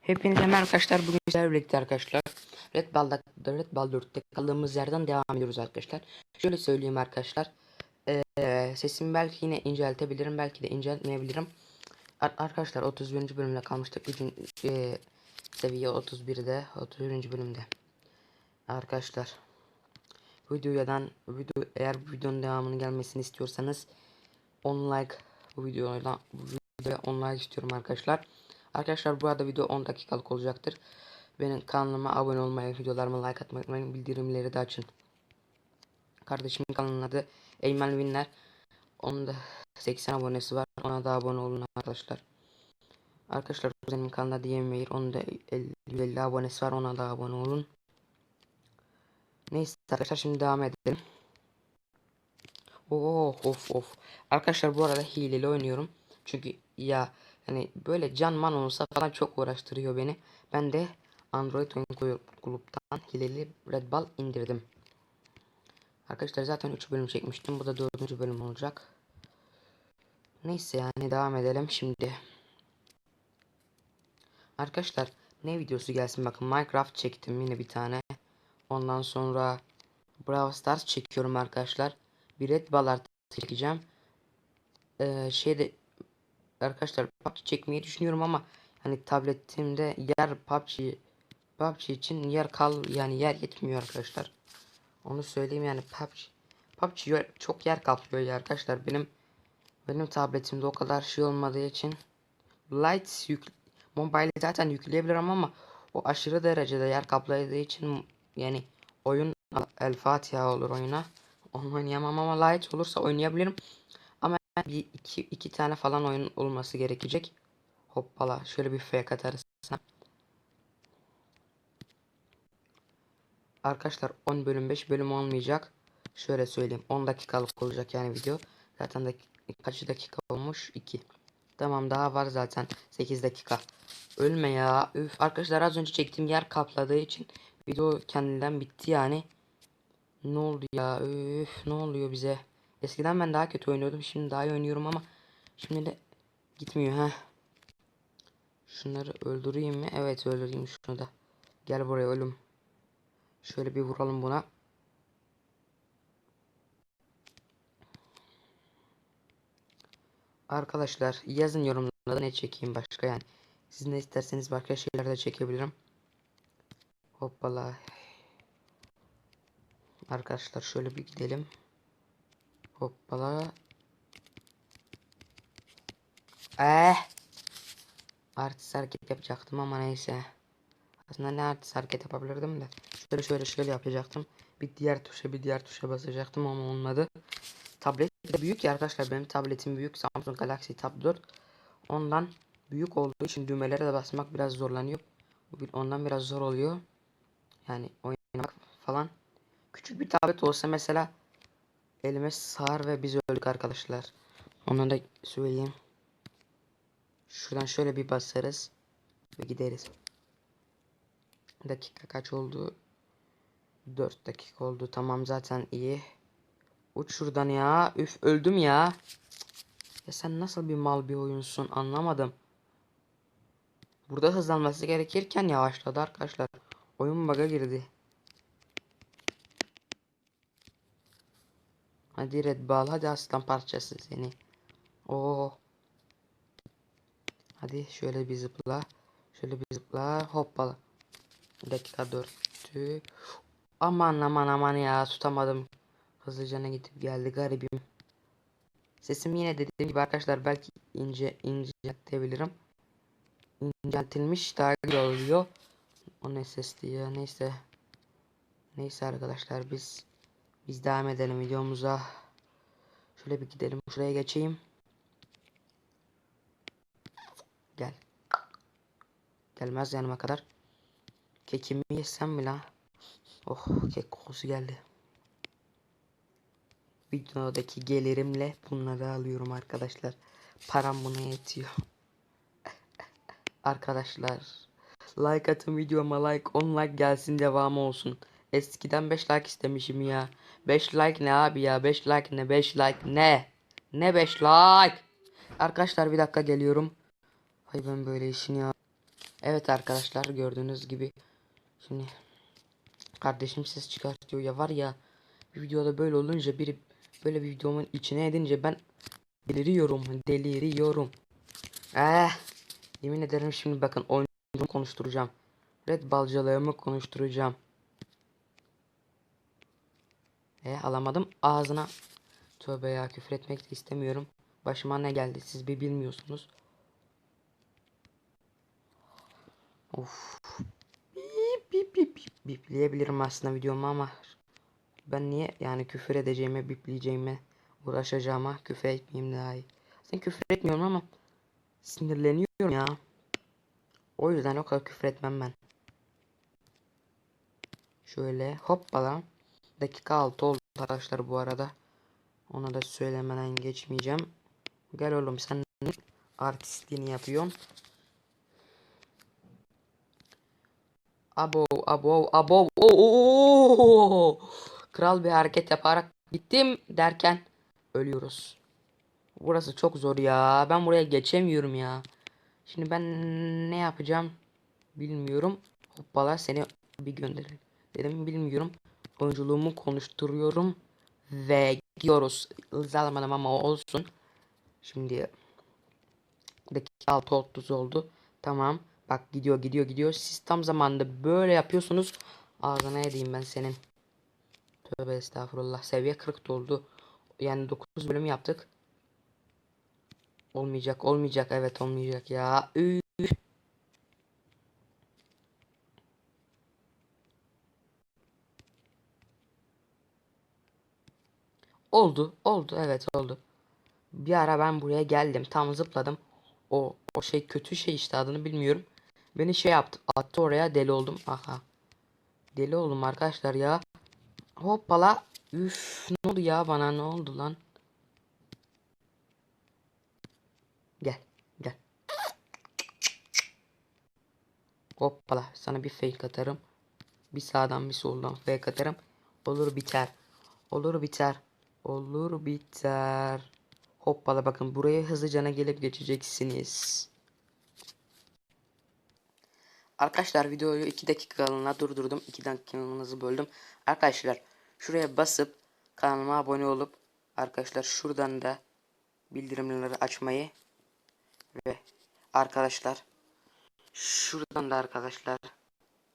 Hepinize merhaba arkadaşlar. Bugün sizlerle birlikte arkadaşlar. Red Ball'da Red Ball 4'te kaldığımız yerden devam ediyoruz arkadaşlar. Şöyle söyleyeyim arkadaşlar. Ee, sesimi belki yine inceltebilirim. Belki de inceltmeyebilirim. Ar- arkadaşlar 31. bölümde kalmıştık. 3. E, seviye 31'de. 31. bölümde. Arkadaşlar. Videodan video eğer videonun devamının gelmesini istiyorsanız 10 like bu videoyla bu videoya 10 like istiyorum arkadaşlar. Arkadaşlar bu arada video 10 dakikalık olacaktır. Benim kanalıma abone olmayı, videolarıma like atmayı. Bildirimleri de açın. Kardeşimin kanalının adı Eymen Winner. Onun da 80 abonesi var. Ona da abone olun arkadaşlar. Arkadaşlar benim kanalda Diyemeyir. Onun da 50, 50 abonesi var. Ona da abone olun. Arkadaşlar şimdi devam edelim. Oh of of. Arkadaşlar bu arada hileli oynuyorum. Çünkü ya hani böyle can man olsa falan çok uğraştırıyor beni. Ben de Android oyun kulüpten hileli Red Ball indirdim. Arkadaşlar zaten 3 bölüm çekmiştim. Bu da 4. bölüm olacak. Neyse yani devam edelim şimdi. Arkadaşlar ne videosu gelsin bakın Minecraft çektim yine bir tane. Ondan sonra Brawl Stars çekiyorum arkadaşlar. Bir Red Ball çekeceğim. Ee, şeyde arkadaşlar PUBG çekmeyi düşünüyorum ama hani tabletimde yer PUBG PUBG için yer kal yani yer yetmiyor arkadaşlar. Onu söyleyeyim yani PUBG PUBG çok yer kaplıyor ya arkadaşlar. Benim benim tabletimde o kadar şey olmadığı için Light yük mobile zaten yükleyebilirim ama o aşırı derecede yer kapladığı için yani oyun El Fatiha olur oyuna. Onu oynayamam ama light olursa oynayabilirim. Ama bir iki, iki tane falan oyun olması gerekecek. Hoppala şöyle bir fake atarız. Arkadaşlar 10 bölüm 5 bölüm olmayacak. Şöyle söyleyeyim 10 dakikalık olacak yani video. Zaten dak kaç dakika olmuş? 2. Tamam daha var zaten 8 dakika. Ölme ya. Üf arkadaşlar az önce çektiğim yer kapladığı için video kendinden bitti yani. Ne oldu ya? Üf ne oluyor bize? Eskiden ben daha kötü oynuyordum. Şimdi daha iyi oynuyorum ama şimdi de gitmiyor ha. Şunları öldüreyim mi? Evet öldüreyim şunu da. Gel buraya ölüm. Şöyle bir vuralım buna. Arkadaşlar yazın yorumlarda ne çekeyim başka yani. Siz ne isterseniz başka şeyler de çekebilirim. Hoppala. Arkadaşlar şöyle bir gidelim. Hoppala. Eh. Artist hareket yapacaktım ama neyse. Aslında ne artist hareket yapabilirdim de. Şöyle şöyle şöyle yapacaktım. Bir diğer tuşa bir diğer tuşa basacaktım ama olmadı. Tablet de büyük ya arkadaşlar. Benim tabletim büyük. Samsung Galaxy Tab 4. Ondan büyük olduğu için düğmelere de basmak biraz zorlanıyor. Ondan biraz zor oluyor. Yani oynamak falan. Küçük bir tablet olsa mesela elime sığar ve biz öldük arkadaşlar. Onu da söyleyeyim. Şuradan şöyle bir basarız ve gideriz. Dakika kaç oldu? 4 dakika oldu. Tamam zaten iyi. Uç şuradan ya. Üf öldüm ya. Ya sen nasıl bir mal bir oyunsun anlamadım. Burada hızlanması gerekirken yavaşladı arkadaşlar. Oyun bug'a girdi. Hadi Red Ball hadi aslan parçası seni. Oo. Hadi şöyle bir zıpla. Şöyle bir zıpla. Hoppala. Dakika dörttü. Aman aman aman ya tutamadım. Hızlıca ne gidip geldi garibim. Sesim yine dediğim gibi arkadaşlar belki ince inceltebilirim. İnceltilmiş daha güzel oluyor. O ne sesti ya neyse. Neyse arkadaşlar biz biz devam edelim videomuza. Şöyle bir gidelim. Şuraya geçeyim. Gel. Gelmez yanıma kadar. Kekimi yesem mi la? Oh kek kokusu geldi. Videodaki gelirimle bunları alıyorum arkadaşlar. Param buna yetiyor. arkadaşlar. Like atın videoma like 10 like gelsin devamı olsun. Eskiden 5 like istemişim ya. 5 like ne abi ya? 5 like ne? 5 like ne? Ne 5 like? Arkadaşlar bir dakika geliyorum. Ay ben böyle işin ya. Evet arkadaşlar gördüğünüz gibi. Şimdi Kardeşim ses çıkartıyor ya var ya. Bir videoda böyle olunca biri Böyle bir videomun içine edince ben Deliriyorum deliriyorum. Eh Yemin ederim şimdi bakın oyunumu konuşturacağım. Red balcalığımı konuşturacağım E alamadım ağzına. Tövbe ya küfür etmek de istemiyorum. Başıma ne geldi siz bir bilmiyorsunuz. Of. Bip bip bip bip bipleyebilirim aslında videomu ama ben niye yani küfür edeceğime bipleyeceğime uğraşacağıma küfür etmeyeyim daha iyi. Sen küfür etmiyorum ama sinirleniyorum ya. O yüzden o kadar küfür etmem ben. Şöyle hoppala. Dakika 6 oldu arkadaşlar bu arada. Ona da söylemeden geçmeyeceğim. Gel oğlum sen artistliğini yapıyorsun. Abo abo abo oo, Kral bir hareket yaparak gittim derken ölüyoruz. Burası çok zor ya. Ben buraya geçemiyorum ya. Şimdi ben ne yapacağım bilmiyorum. Hoppala seni bir gönderin. Dedim bilmiyorum. Oyunculuğumu konuşturuyorum ve gidiyoruz. Hız almadım ama olsun. Şimdi dakika 6 30 oldu. Tamam. Bak gidiyor gidiyor gidiyor. Siz tam zamanında böyle yapıyorsunuz. Ağzına edeyim ben senin. Tövbe estağfurullah. Seviye 40 doldu. Yani 9 bölüm yaptık. Olmayacak olmayacak. Evet olmayacak ya. Üf. Oldu, oldu, evet oldu. Bir ara ben buraya geldim, tam zıpladım. O o şey kötü şey işte adını bilmiyorum. Beni şey yaptı, attı oraya deli oldum. Aha. Deli oldum arkadaşlar ya. Hoppala. Üf, ne oldu ya bana ne oldu lan? Gel, gel. Hoppala, sana bir fake atarım. Bir sağdan bir soldan fake atarım. Olur biter. Olur biter. Olur biter. Hoppala bakın buraya hızlıcana gelip geçeceksiniz. Arkadaşlar videoyu 2 dakikalığına durdurdum. 2 dakikanızı böldüm. Arkadaşlar şuraya basıp kanalıma abone olup arkadaşlar şuradan da bildirimleri açmayı ve arkadaşlar şuradan da arkadaşlar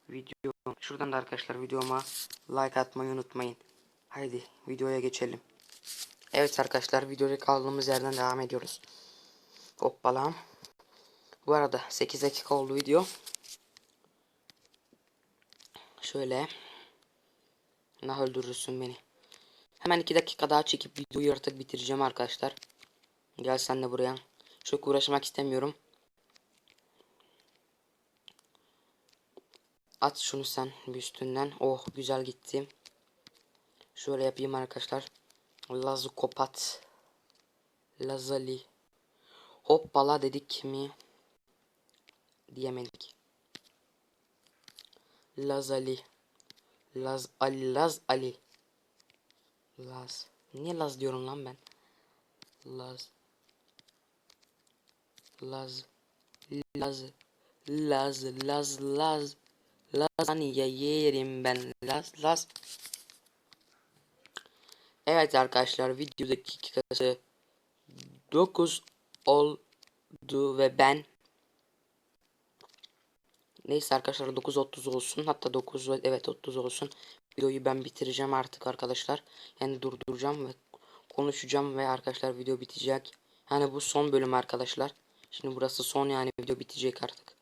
video şuradan da arkadaşlar videoma like atmayı unutmayın. Haydi videoya geçelim. Evet arkadaşlar videoya kaldığımız yerden devam ediyoruz. Hoppala. Bu arada 8 dakika oldu video. Şöyle. Nah öldürürsün beni. Hemen 2 dakika daha çekip videoyu artık bitireceğim arkadaşlar. Gel sen de buraya. Çok uğraşmak istemiyorum. At şunu sen bir üstünden. Oh güzel gitti. Şöyle yapayım arkadaşlar. Lazı kopat. Lazali. Hoppala dedik mi? Diyemedik. Lazali. Laz Ali Laz Ali. Laz. Niye Laz diyorum lan ben? Laz. Laz. Laz. Laz. Laz. Laz. Lazanya yerim ben. Laz. Laz. Evet arkadaşlar videodaki dakikası 9 oldu ve ben Neyse arkadaşlar 9.30 olsun. Hatta 9 evet 30 olsun. Videoyu ben bitireceğim artık arkadaşlar. Yani durduracağım ve konuşacağım ve arkadaşlar video bitecek. Yani bu son bölüm arkadaşlar. Şimdi burası son yani video bitecek artık.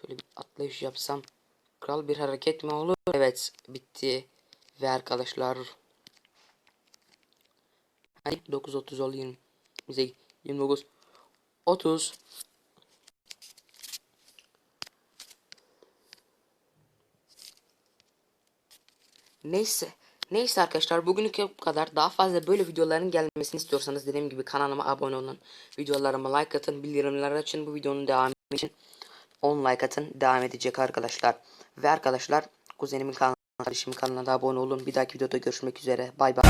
Şöyle bir atlayış yapsam. Kral bir hareket mi olur? Evet bitti ve arkadaşlar Hadi 9.30 ol 20 bize 29 30 Neyse Neyse arkadaşlar bugünlük bu kadar. Daha fazla böyle videoların gelmesini istiyorsanız dediğim gibi kanalıma abone olun. Videolarıma like atın. Bildirimleri açın. Bu videonun devamı için 10 like atın. Devam edecek arkadaşlar. Ve arkadaşlar kuzenimin kanalı kardeşim kanalına da abone olun. Bir dahaki videoda görüşmek üzere. Bay bay.